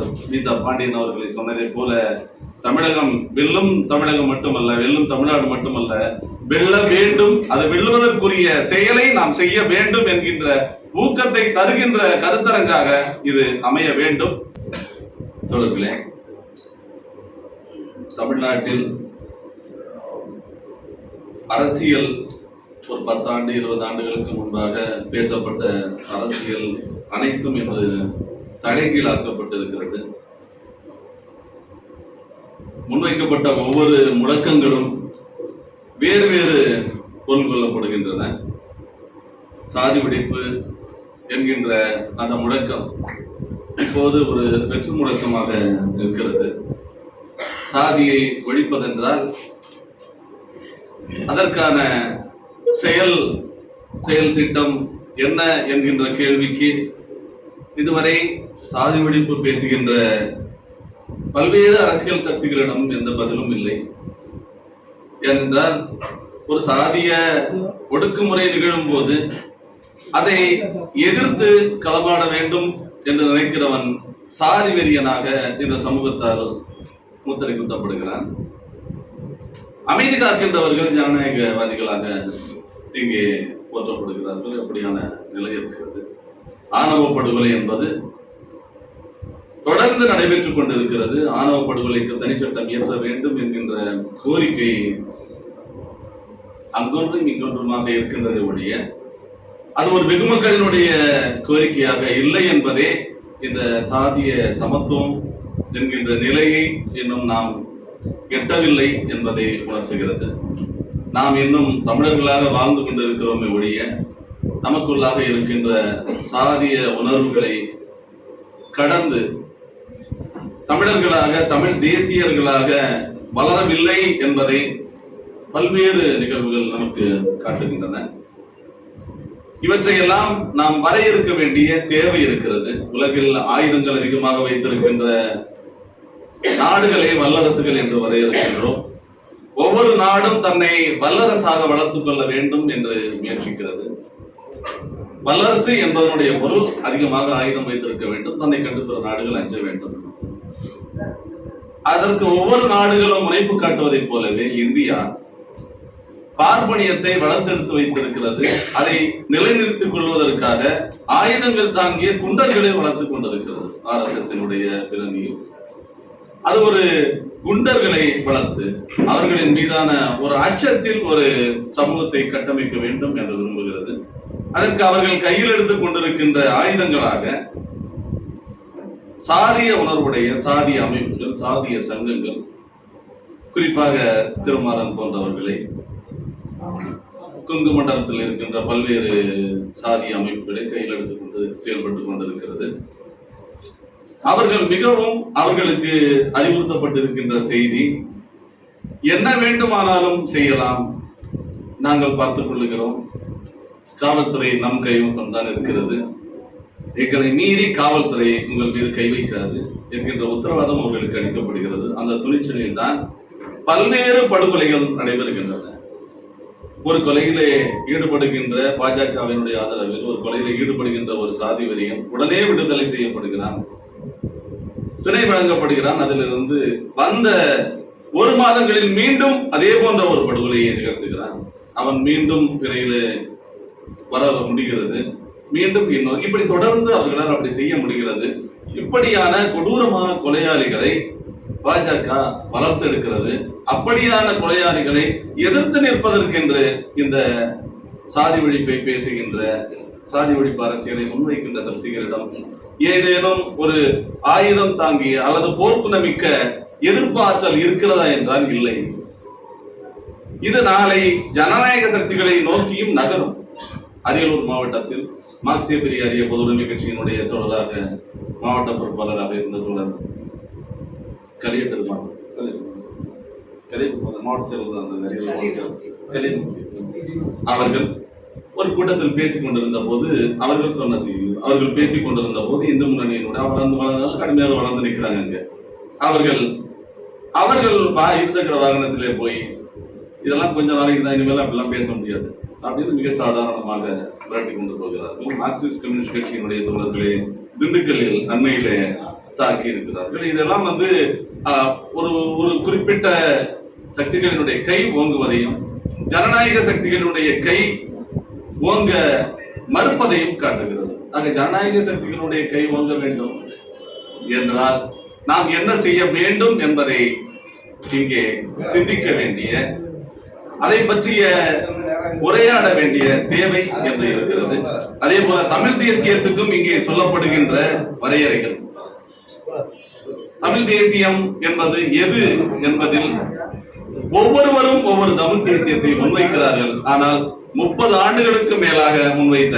தோழர் நீதா பாண்டியன் அவர்களை சொன்னதை போல தமிழகம் வெல்லும் தமிழகம் மட்டுமல்ல வெல்லும் தமிழ்நாடு மட்டுமல்ல வெல்ல வேண்டும் அதை வெல்லுவதற்குரிய செயலை நாம் செய்ய வேண்டும் என்கின்ற ஊக்கத்தை தருகின்ற கருத்தரங்காக இது அமைய வேண்டும். தோழர்களே தமிழ்நாட்டில் அரசியல் ஒரு பத்தாண்டு இருபது ஆண்டுகளுக்கு முன்பாக பேசப்பட்ட அரசியல் அனைத்தும் இன்று தலைகீழாக்கப்பட்டிருக்கிறது முன்வைக்கப்பட்ட ஒவ்வொரு முழக்கங்களும் வேறு வேறு பொருள் கொள்ளப்படுகின்றன. சாதி வெடிப்பு என்கின்ற அந்த முழக்கம் இப்போது ஒரு வெற்று முழக்கமாக இருக்கிறது. சாதியை ஒழிப்பதென்றால் அதற்கான செயல் செயல் திட்டம் என்ன என்கின்ற கேள்விக்கு இதுவரை சாதி வெடிப்பு பேசுகின்ற பல்வேறு அரசியல் சக்திகளிடம் எந்த பதிலும் இல்லை. ஏனென்றால் ஒரு சாதிய ஒடுக்குமுறை நிகழும் போது அதை எதிர்த்து களமாட வேண்டும் என்று நினைக்கிறவன் சாதி வெறியனாக இந்த சமூகத்தால் முத்திரை குத்தப்படுகிறான் அமைதி காக்கின்றவர்கள் ஜனநாயகவாதிகளாக இங்கே போற்றப்படுகிறார்கள். அப்படியான நிலை இருக்கிறது. ஆணவ படுகொலை என்பது தொடர்ந்து நடைபெற்றுக் கொண்டிருக்கிறது. ஆணவ படுகொலைக்கு தனிச்சட்டம் இயற்ற வேண்டும் என்கின்ற கோரிக்கை அங்கொன்றும் இங்கொன்றுமாக இருக்கின்றது ஒழிய அது ஒரு வெகுமக்களினுடைய கோரிக்கையாக இல்லை என்பதே இந்த சாதிய சமத்துவம் என்கின்ற நிலையை இன்னும் நாம் எட்டவில்லை என்பதை உணர்த்துகிறது. நாம் இன்னும் தமிழர்களாக வாழ்ந்து கொண்டிருக்கிறோமே ஒழிய நமக்குள்ளாக இருக்கின்ற சாதிய உணர்வுகளை கடந்து தமிழர்களாக தமிழ் தேசியர்களாக வளரவில்லை என்பதை பல்வேறு நிகழ்வுகள் நமக்கு காட்டுகின்றன. இவற்றையெல்லாம் நாம் வரையறுக்க வேண்டிய தேவை இருக்கிறது. உலகில் ஆயுதங்கள் அதிகமாக வைத்திருக்கின்ற நாடுகளை வல்லரசுகள் என்று வரையறுக்கின்றோம். ஒவ்வொரு நாடும் தன்னை வல்லரசாக வளர்த்துக் கொள்ள வேண்டும் என்று முயற்சிக்கிறது. வல்லரசு என்பதனுடைய பொருள் அதிகமாக ஆயுதம் வைத்திருக்க வேண்டும். தன்னை கண்டு பிற நாடுகள் அஞ்ச வேண்டும். அதற்கு ஒவ்வொரு நாடுகளும் முனைப்பு காட்டுவதைப் போலவே இந்தியா பார்ப்பனியத்தை வளர்த்தெடுத்து வைத்திருக்கிறது. அதை நிலைநிறுத்திக் கொள்வதற்காக ஆயுதங்கள் தாங்கிய குண்டர்களை வளர்த்துக் கொண்டிருக்கிறது ஆர் எஸ் எஸ் பிறனியும் அது ஒரு குண்டர்களை வளர்த்து அவர்களின் மீதான ஒரு அச்சத்தில் ஒரு சமூகத்தை கட்டமைக்க வேண்டும் என்று விரும்புகிறது. அதற்கு அவர்கள் கையில் எடுத்துக் கொண்டிருக்கின்ற ஆயுதங்களாக சாதிய உணர்வுடைய சாதிய அமைப்புகள் சாதிய சங்கங்கள் குறிப்பாக திருமாறன் போன்றவர்களை கொங்கு மண்டலத்தில் இருக்கின்ற பல்வேறு சாதிய அமைப்புகளை கையில் எடுத்துக்கொண்டு செயல்பட்டு கொண்டிருக்கிறது. அவர்கள் மிகவும் அவர்களுக்கு அறிவுறுத்தப்பட்டிருக்கின்ற செய்தி என்ன வேண்டுமானாலும் செய்யலாம். நாங்கள் பார்த்துக் கொள்ளுகிறோம். காவல்துறை நம் கைவசம் தான் இருக்கிறது. எங்களை மீறி காவல்துறை உங்கள் மீது கை வைக்காது என்கின்ற உத்தரவாதம் உங்களுக்கு அளிக்கப்படுகிறது. அந்த துணிச்சலில் தான் பல்வேறு படுகொலைகள் நடைபெறுகின்றன. ஒரு கொலையிலே ஈடுபடுகின்ற பாஜகவினுடைய ஆதரவில் ஒரு கொலையில ஈடுபடுகின்ற ஒரு சாதி வெறியன் உடனே விடுதலை செய்யப்படுகிறான். துணை வழங்கப்படுகிறான். அதிலிருந்து வந்த ஒரு மாதங்களில் மீண்டும் அதே போன்ற ஒரு படுகொலையை நிகழ்த்துகிறான். அவன் மீண்டும் பிணையில வர முடிகிறது. மீண்டும் இன்னொரு இப்படி தொடர்ந்து அவர்களால் அப்படி செய்ய முடிகிறது. இப்படியான கொடூரமான கொலையாளிகளை பாஜக வளர்த்தெடுக்கிறது அப்படியான கொலையாளிகளை எதிர்த்து நிற்பதற்கென்று இந்த சாதி ஒழிப்பை பேசுகின்ற சாதி ஒழிப்பு அரசியலை முன்வைக்கின்ற சக்திகளிடம் ஏதேனும் ஒரு ஆயுதம் தாங்கிய அல்லது போர்க்குணமிக்க எதிர்ப்பாற்றல் இருக்கிறதா என்றால் இல்லை. இது நாளை ஜனநாயக சக்திகளை நோக்கியும் நகரும். அரியலூர் மாவட்டத்தில் மார்க்சிய பெரியாரிய பொதுவுடைமை கட்சியினுடைய தோழராக மாவட்ட பொறுப்பாளராக இருந்த தோழர் கலியட்டது மாவட்ட செயலர் அவர்கள் ஒரு கூட்டத்தில் பேசிக் கொண்டிருந்த போது அவர்கள் சொன்ன செய்தி அவர்கள் பேசிக் கொண்டிருந்த போது இந்து முன்னணியினுடைய வளர்ந்து வளர்ந்து கடுமையாக வளர்ந்து நிற்கிறாங்க அங்க. அவர்கள் அவர்கள் இருசக்கர வாகனத்திலே போய் இதெல்லாம் கொஞ்ச நாளைக்கு தான் இனிமேல் அப்படிலாம் பேச முடியாது. அப்படின்னு மிக சாதாரணமாக விரட்டி கொண்டு போகிறார்கள் மார்க்சிஸ்ட் கம்யூனிஸ்ட் கட்சியினுடைய தோழர்களே திண்டுக்கல்லில் அண்மையிலே தாக்கி இருக்கிறார்கள். இதெல்லாம் வந்து ஒரு ஒரு குறிப்பிட்ட சக்திகளினுடைய கை ஓங்குவதையும் ஜனநாயக சக்திகளினுடைய கை ஓங்க மறுப்பதையும் காட்டுகிறது. ஆக ஜனநாயக சக்திகளுடைய கை ஓங்க வேண்டும் என்றால் நாம் என்ன செய்ய வேண்டும் என்பதை இங்கே சிந்திக்க வேண்டிய அதை பற்றிய உரையாட வேண்டிய தேவை என்று இருக்கிறது. அதே போல தமிழ் தேசியத்துக்கும் இங்கே சொல்லப்படுகின்ற வரையறைகள். தமிழ் தேசியம் என்பது எது என்பதில் ஒவ்வொருவரும் ஒவ்வொரு தமிழ் தேசியத்தை முன்வைக்கிறார்கள். ஆனால் முப்பது ஆண்டுகளுக்கு மேலாக முன்வைத்த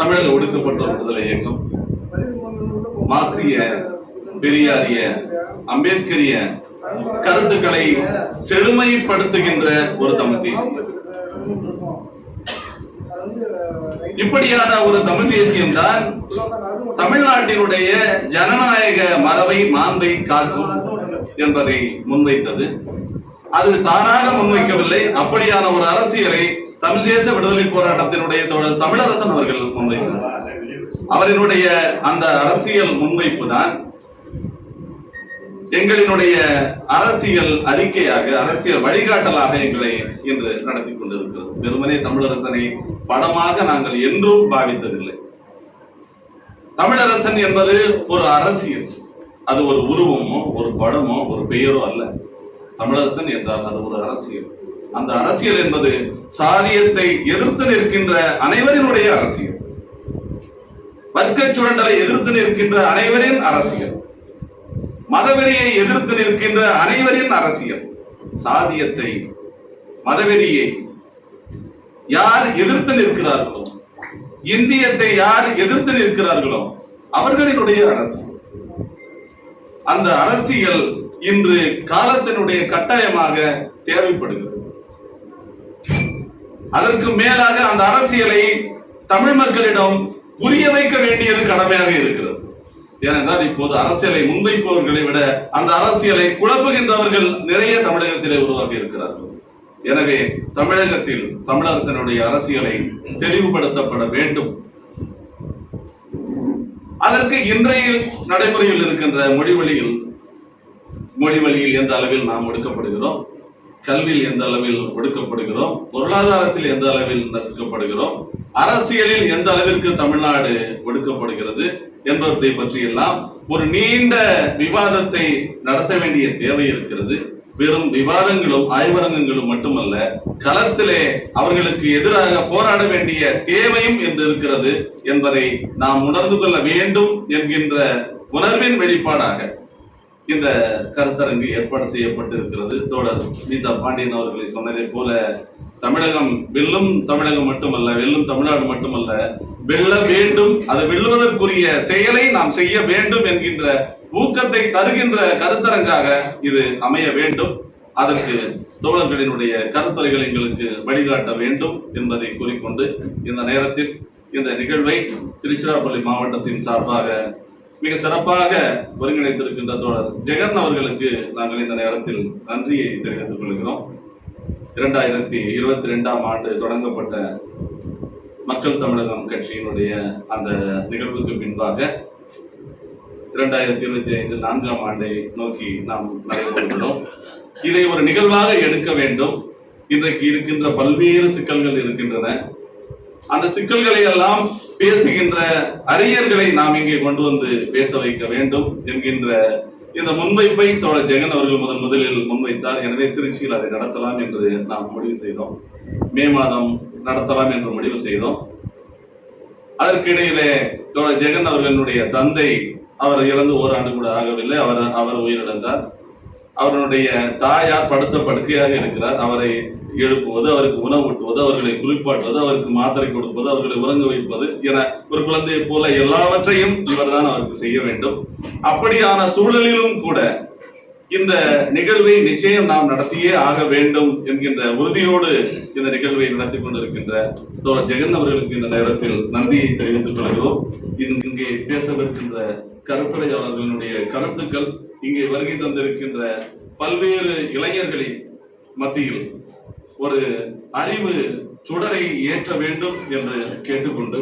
தமிழக ஒடுக்கப்பட்டோர் விடுதலை இயக்கம் மார்க்சிய பெரியாரிய அம்பேத்கரிய கருத்துக்களை செழுமைப்படுத்துகின்ற ஒரு தமிழ் தேசியம். இப்படியான ஒரு தமிழ் தேசியம் தான் தமிழ்நாட்டினுடைய ஜனநாயக மரபை மாண்பை காக்கும் என்பதை முன்வைத்தது. அது தானாக முன்வைக்கவில்லை. அப்படியான ஒரு அரசியலை தமிழ் தேச விடுதலை போராட்டத்தினுடைய தமிழரசன் அவர்கள் முன்வைத்தார். அவரினுடைய அந்த அரசியல் முன்வைப்பு தான் எங்களினுடைய அரசியல் அறிக்கையாக அரசியல் வழிகாட்டலாக எங்களை இன்று நடத்தி கொண்டிருக்கிறது. வெறுமனே தமிழரசனை படமாக நாங்கள் என்றும் பாவித்ததில்லை. தமிழரசன் என்பது ஒரு அரசியல். அது ஒரு உருவமோ ஒரு படமோ ஒரு பெயரோ அல்ல. தமிழரசன் என்றால் அது ஒரு அரசியல். அந்த அரசியல் என்பது சாதியத்தை எதிர்த்து நிற்கின்ற அனைவரினுடைய அரசியல். வர்க்க சுரண்டலை எதிர்த்து நிற்கின்ற அனைவரின் அரசியல். மதவெறியை எதிர்த்து நிற்கின்ற அனைவரின் அரசியல். சாதியத்தை மதவெறியை யார் எதிர்த்து நிற்கிறார்களோ இந்தியத்தை யார் எதிர்த்து நிற்கிறார்களோ அவர்களினுடைய அரசியல். அந்த அரசியல் இன்று காலத்தினுடைய கட்டாயமாக தேவைப்படுகிறது. அதற்கு மேலாக அந்த அரசியலை தமிழ் மக்களிடம் புரிய வைக்க வேண்டியது கடமையாக இருக்கிறது. ஏனென்றால் இப்போது அரசியலை முன்வைப்பவர்களை விட அந்த அரசியலை குழப்புகின்றவர்கள் நிறைய தமிழகத்திலே உருவாகி இருக்கிறார்கள். எனவே தமிழகத்தில் தமிழரசனுடைய அரசியலை தெளிவுபடுத்தப்பட வேண்டும். அதற்கு இன்றைய நடைமுறையில் இருக்கின்ற மொழி மொழிவழியில் மொழி வழியில் எந்த அளவில் நாம் ஒடுக்கப்படுகிறோம்? கல்வியில் எந்த அளவில் ஒடுக்கப்படுகிறோம்? பொருளாதாரத்தில் எந்த அளவில் நசுக்கப்படுகிறோம்? அரசியலில் எந்த அளவிற்கு தமிழ்நாடு ஒடுக்கப்படுகிறது? என்பதை பற்றியெல்லாம் ஒரு நீண்ட விவாதத்தை நடத்த வேண்டிய தேவை இருக்கிறது. வெறும் விவாதங்களும் ஆய்வரங்கங்களும் மட்டுமல்ல களத்திலே அவர்களுக்கு எதிராக போராட வேண்டிய தேவையும் என்று இருக்கிறது என்பதை நாம் உணர்ந்து கொள்ள வேண்டும் என்கின்ற உணர்வின் வெளிப்பாடாக இந்த கருத்தரங்கு ஏற்பாடு செய்யப்பட்டிருக்கிறது. தோழர் கீதா பாண்டியன் அவர்களை சொன்னதை போல தமிழகம் வெல்லும் தமிழகம் மட்டுமல்ல வெல்லும் தமிழ்நாடு மட்டுமல்ல வெல்ல வேண்டும் அதை வெல்லுவதற்குரிய செயலை நாம் செய்ய வேண்டும் என்கின்ற ஊக்கத்தை தருகின்ற கருத்தரங்காக இது அமைய வேண்டும். அதற்கு தோழர்களினுடைய கருத்துரைகள் எங்களுக்கு வழிகாட்ட வேண்டும் என்பதை கூறிக்கொண்டு இந்த நேரத்தில் இந்த நிகழ்வை திருச்சிராப்பள்ளி மாவட்டத்தின் சார்பாக மிக சிறப்பாக ஒருங்கிணைத்திருக்கின்ற தோழர் ஜெகன் அவர்களுக்கு நாங்கள் இந்த நேரத்தில் நன்றியை தெரிவித்துக் கொள்கிறோம். இரண்டாயிரத்தி இருபத்தி ரெண்டாம் ஆண்டு தொடங்கப்பட்ட மக்கள் தமிழகம் கட்சியினுடைய அந்த நிகழ்வுக்கு பின்பாக இரண்டாயிரத்தி இருபத்தி ஐந்து நான்காம் ஆண்டை நோக்கி நாம் நடைபெறுகிறோம் இதை ஒரு நிகழ்வாக எடுக்க வேண்டும். இன்றைக்கு இருக்கின்ற பல்வேறு சிக்கல்கள் இருக்கின்றன. அந்த சிக்கல்களை எல்லாம் பேசுகின்ற அறிஞர்களை நாம் இங்கே கொண்டு வந்து பேச வைக்க வேண்டும் என்கின்ற இந்த முன்வைப்பை தோழர் ஜெகன் அவர்கள் முதன் முதலில் முன்வைத்தார். எனவே திருச்சியில் அதை நடத்தலாம் என்று நாம் முடிவு செய்தோம். மே மாதம் நடத்தலாம் என்று முடிவு செய்தோம். அதற்கிடையிலே தோழர் ஜெகன் அவர்களுடைய தந்தை அவர் இறந்து ஓராண்டு கூட ஆகவில்லை. அவர் அவர் உயிரிழந்தார். அவருடைய தாயார் படுத்த படுக்கையாக இருக்கிறார். அவரை எழுப்புவது அவருக்கு உணவு ஊட்டுவது அவர்களை குறிப்பாட்டுவது அவருக்கு மாத்திரை கொடுப்பது அவர்களை உறங்க வைப்பது என ஒரு குழந்தையை போல எல்லாவற்றையும் இவர்தான் அவருக்கு செய்ய வேண்டும். அப்படியான சூழலிலும் கூட இந்த நிகழ்வை நிச்சயம் நாம் நடத்தியே ஆக வேண்டும் என்கின்ற உறுதியோடு இந்த நிகழ்வை நடத்தி கொண்டிருக்கின்ற தோழர் ஜெகன் அவர்களுக்கு இந்த நேரத்தில் நன்றியை தெரிவித்துக் கொள்கிறோம். இங்கு- இங்கே பேசவிருக்கின்ற கருத்துரையாளர்களினுடைய கருத்துக்கள் இங்கே வருகை தந்திருக்கின்ற பல்வேறு இளைஞர்களின் மத்தியில் ஒரு அறிவு சுடரை ஏற்ற வேண்டும் என்று கேட்டுக்கொண்டு